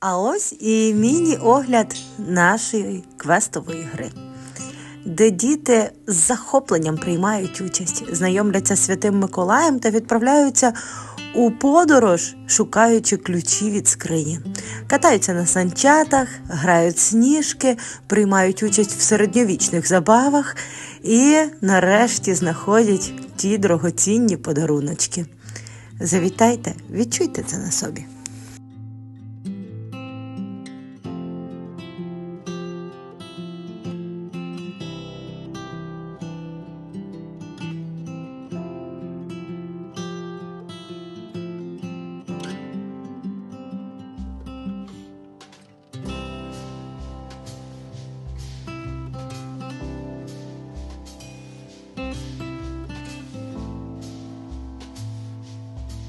А ось і міні-огляд нашої квестової гри, де діти з захопленням приймають участь, знайомляться з святим Миколаєм та відправляються у подорож, шукаючи ключі від скрині. Катаються на санчатах, грають сніжки, приймають участь в середньовічних забавах і нарешті знаходять ті дорогоцінні подаруночки. Завітайте, відчуйте це на собі.